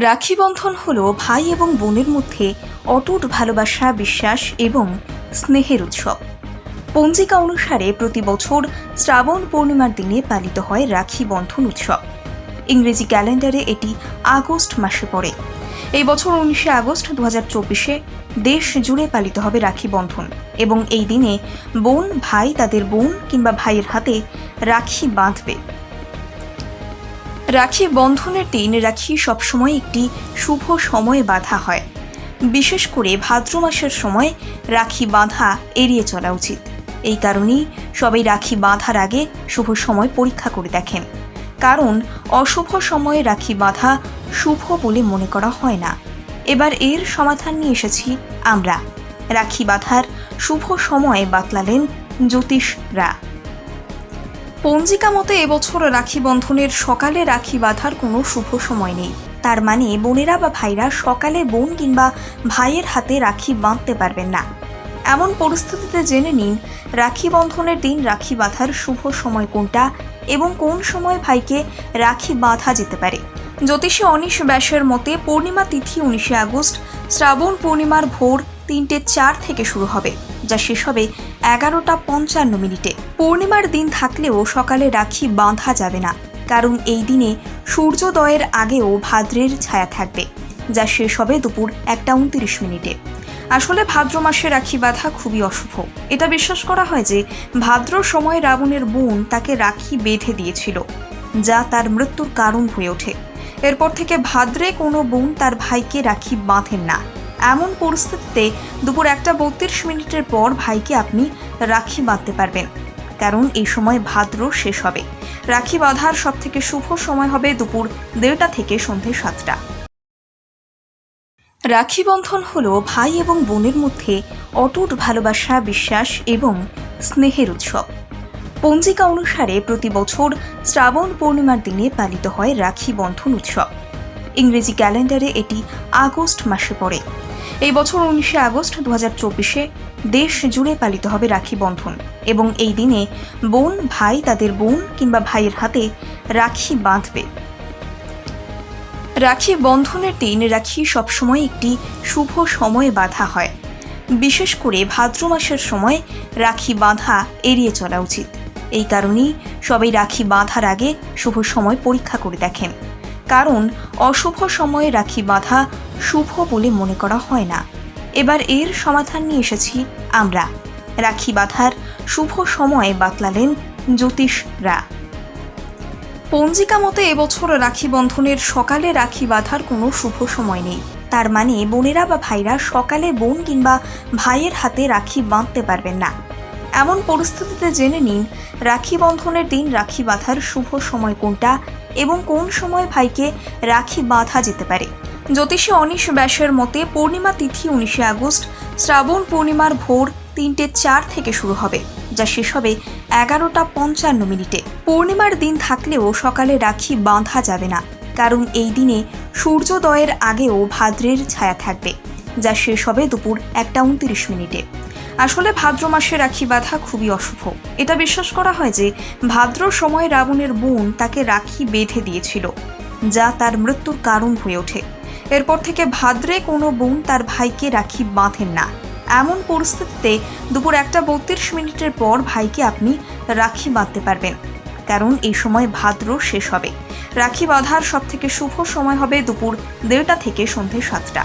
রাখি বন্ধন হল ভাই এবং বোনের মধ্যে অটুট ভালোবাসা, বিশ্বাস এবং স্নেহের উৎসব। পঞ্জিকা অনুসারে প্রতি বছর শ্রাবণ পূর্ণিমার দিনে পালিত হয় রাখি বন্ধন উৎসব। ইংরেজি ক্যালেন্ডারে এটি আগস্ট মাসে পড়ে। এই বছর উনিশে আগস্ট দু চব্বিশে দেশ জুড়ে পালিত হবে রাখি বন্ধন এবং এই দিনে বোন, ভাই তাদের বোন কিংবা ভাইয়ের হাতে রাখি বাঁধবে। রাখি বন্ধনের দিন রাখি সবসময় একটি শুভ সময়ে বাঁধা হয়। বিশেষ করে ভাদ্র মাসের সময় রাখি বাঁধা এড়িয়ে চলা উচিত। এই কারণেই সবাই রাখি বাঁধার আগে শুভ সময় পরীক্ষা করে দেখেন। কারণ অশুভ সময়ে রাখি বাঁধা শুভ বলে মনে করা হয় না। এবার এর সমাধান নিয়ে এসেছি আমরা। রাখি বাঁধার শুভ সময়ে বাতলালেন জ্যোতিষরা। পঞ্জিকা মতে এবছর রাখি বন্ধনের সকালে রাখি বাঁধার কোনো শুভ সময় নেই। তার মানে বোনেরা বা ভাইরা সকালে বোন কিংবা ভাইয়ের হাতে রাখি বাঁধতে পারবেন না। এমন পরিস্থিতিতে জেনে নিন, রাখি বন্ধনের দিন রাখি বাঁধার শুভ সময় কোনটা এবং কোন সময় ভাইকে রাখি বাঁধা যেতে পারে। জ্যোতিষী অনিশ ব্যাসের মতে পূর্ণিমা তিথি উনিশে আগস্ট, শ্রাবণ পূর্ণিমার ভোর তিনটে চার থেকে শুরু হবে, যা শেষ হবে এগারোটা পঞ্চান্ন মিনিটে। পূর্ণিমার দিন থাকলেও সকালে রাখি বাঁধা যাবে না, কারণ এই দিনে সূর্যোদয়ের আগেও ভাদ্রের ছায়া থাকবে, যা শেষ হবে দুপুর একটা উনত্রিশ মিনিটে। আসলে ভাদ্র মাসে রাখি বাঁধা খুবই অশুভ। এটা বিশ্বাস করা হয় যে ভাদ্র সময় রাবণের বোন তাকে রাখি বেঁধে দিয়েছিল, যা তার মৃত্যুর কারণ হয়ে ওঠে। এরপর থেকে ভাদ্রে কোনো বোন তার ভাইকে রাখি বাঁধেন না। এমন পরিস্থিতিতে দুপুর একটা বত্রিশ মিনিটের পর ভাইকে আপনি রাখি বাঁধতে পারবেন। কারণ এই সময় ভাদ্র শেষ হবে। রাখি বাঁধার সব থেকে শুভ সময় হবে দুপুর দেড়টা থেকে সন্ধে সাতটা। রাখি বন্ধন হল ভাই এবং বোনের মধ্যে অটুট ভালোবাসা, বিশ্বাস এবং স্নেহের উৎসব। পঞ্জিকা অনুসারে প্রতি বছর শ্রাবণ পূর্ণিমার দিনে পালিত হয় রাখি বন্ধন উৎসব। ইংরেজি ক্যালেন্ডারে এটি আগস্ট মাসে পড়ে। এই বছর উনিশে আগস্ট দু চব্বিশে দেশ জুড়ে পালিত হবে রাখি বন্ধন। এবং এই দিনে বোন, ভাই তাদের বোন কিংবা ভাইয়ের হাতে রাখি বাঁধবে। রাখি বন্ধনের দিন রাখি সবসময় একটি শুভ সময়ে বাঁধা হয়। বিশেষ করে ভাদ্র মাসের সময় রাখি বাঁধা এড়িয়ে চলা উচিত। এই কারণেই সবাই রাখি বাঁধার আগে শুভ সময় পরীক্ষা করে দেখেন। কারণ অশুভ সময়ে রাখি বাঁধা শুভ বলে মনে করা হয় না। এবার এর সমাধান নিয়ে এসেছি আমরা। রাখি বাঁধার শুভ সময়ে বাতলালেন জ্যোতিষরা। পঞ্জিকা মতে এবছর রাখি বন্ধনের সকালে রাখি বাঁধার কোনো শুভ সময় নেই। তার মানে বোনেরা বা ভাইরা সকালে বোন কিংবা ভাইয়ের হাতে রাখি বাঁধতে পারবেন না। এমন পরিস্থিতিতে জেনে নিন, রাখি বন্ধনের দিন রাখি বাঁধার শুভ সময় কোনটা এবং কোন সময় ভাইকে রাখি বাঁধা যেতে পারে। জ্যোতিষী অনিশ ব্যাসের মতে পূর্ণিমা তিথি উনিশে আগস্ট, শ্রাবণ পূর্ণিমার ভোর তিনটে চার থেকে শুরু হবে, যা শেষ হবে এগারোটা পঞ্চান্ন মিনিটে। পূর্ণিমার দিন থাকলেও সকালে রাখি বাঁধা যাবে না, কারণ এই দিনে সূর্যোদয়ের আগেও ভাদ্রের ছায়া থাকবে, যা শেষ হবে দুপুর একটা উনত্রিশ মিনিটে। আসলে ভাদ্র মাসে রাখি বাঁধা খুবই অশুভ। এটা বিশ্বাস করা হয় যে ভাদ্র সময় রাবণের বোন তাকে রাখি বেঁধে দিয়েছিল, যা তার মৃত্যুর কারণ হয়ে ওঠে। এরপর থেকে ভাদ্রে কোনো বোন তার ভাইকে রাখি বাঁধেন না। এমন পরিস্থিতিতে দুপুর একটা বত্রিশ মিনিটের পর ভাইকে আপনি রাখি বাঁধতে পারবেন, কারণ এই সময় ভাদ্র শেষ হবে। রাখি বাঁধার সব থেকে শুভ সময় হবে দুপুর দেড়টা থেকে সন্ধে সাতটা।